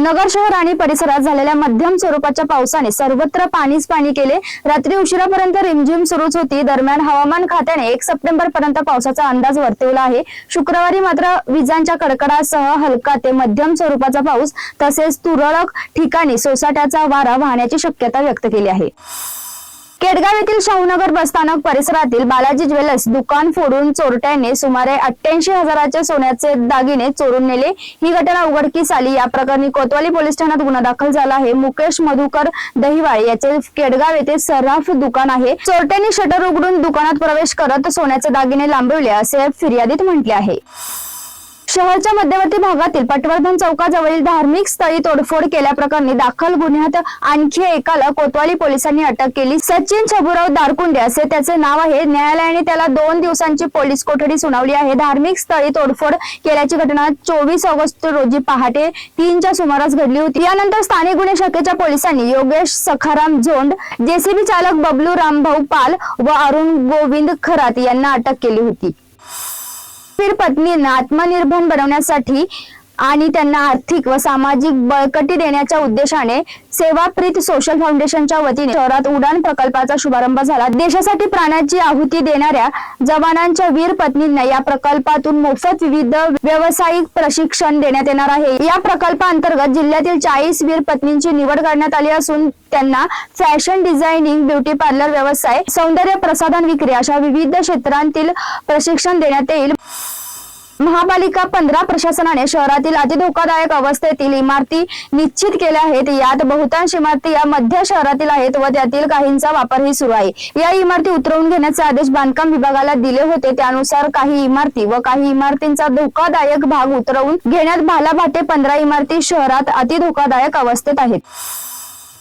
नगर शहर आणि परिसरात झालेल्या मध्यम स्वरूपाच्या पावसाने सर्वत्र पाणीच पाणी केले. रात्री उशिरापर्यंत रिमझिम सुरूच होती. दरम्यान हवामान खात्याने एक सप्टेंबर पर्यंत पावसाचा अंदाज वर्तवला आहे. शुक्रवारी मात्र विजांच्या कडकडासह हलका ते मध्यम स्वरूपाचा पाऊस तसेच तुरळक ठिकाणी सोसाट्याचा वारा वाहण्याची शक्यता व्यक्त केली आहे. केडगाव येथील शाहूनगर बसस्थानक परिसरातील बालाजी ज्वेलर्स दुकान फोडून चोरट्यांनी सुमारे अठ्ठ्याऐंशी हजाराचे सोन्याचे दागिने चोरून नेले. ही घटना उघडकीस आली. या प्रकरणी कोतवाली पोलीस ठाण्यात गुन्हा दाखल झाला आहे. मुकेश मधुकर दहिवाळे याचे केडगाव येथे सराफ दुकान आहे. चोरट्यांनी शटर उघडून दुकानात प्रवेश करत सोन्याचे दागिने लांबविले असे फिर्यादीत म्हटले आहे. शहरच्या मध्यवर्ती भागातील पटवर्धन चौकाजवळील धार्मिक स्थळी तोडफोड केल्याप्रकरणी दाखल गुन्ह्यात आणखी एकाला कोतवाली पोलिसांनी अटक केली. सचिन छबुराव दारकुंडे असे त्याचे नाव आहे. न्यायालयाने त्याला दोन दिवसांची पोलीस कोठडी सुनावली आहे. धार्मिक स्थळी तोडफोड केल्याची घटना चोवीस ऑगस्ट रोजी पहाटे तीनच्या सुमारास घडली होती. यानंतर स्थानिक गुन्हे शाखेच्या पोलिसांनी योगेश सखाराम झोंड जेसीबी चालक बबलू रामभाऊ पाल व अरुण गोविंद खरात यांना अटक केली होती. वीर पत्नींना आत्मनिर्भर बनवण्यासाठी आणि त्यांना आर्थिक व सामाजिक बळकटी देण्याच्या उद्देशाने सेवाप्रीत सोशल फाउंडेशनच्या वतीने शहरात उडान प्रकल्पाचा शुभारंभ झाला. देशासाठी प्राणाची आहुती देणाऱ्या जवानांच्या वीर पत्नींना या प्रकल्पातून मोफत विविध व्यावसायिक प्रशिक्षण देण्यात येणार आहे. या प्रकल्पाअंतर्गत जिल्ह्यातील चाळीस वीर पत्नींची निवड करण्यात आली असून त्यांना फॅशन डिझायनिंग ब्युटी पार्लर व्यवसाय सौंदर्य प्रसाधन विक्री अशा विविध क्षेत्रांतील प्रशिक्षण देण्यात येईल. महापालिका पंधरा प्रशासनाने शहरातील अतिधोकादायक अवस्थेतील इमारती निश्चित केल्या आहेत. यात बहुतांश इमारती या मध्य शहरातील आहेत व त्यातील काहींचा वापरही सुरू आहे. या इमारती उतरवून घेण्याचे आदेश बांधकाम विभागाला दिले होते. त्यानुसार काही इमारती व काही इमारतींचा धोकादायक भाग उतरवून घेण्यात भालाभाटे पंधरा इमारती शहरात अतिधोकादायक अवस्थेत आहेत.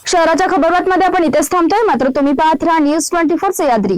शहराच्या खबरबातमध्ये आपण इथेच थांबतोय. मात्र तुम्ही पाहत राहा न्यूज ट्वेंटी फोर सह्याद्री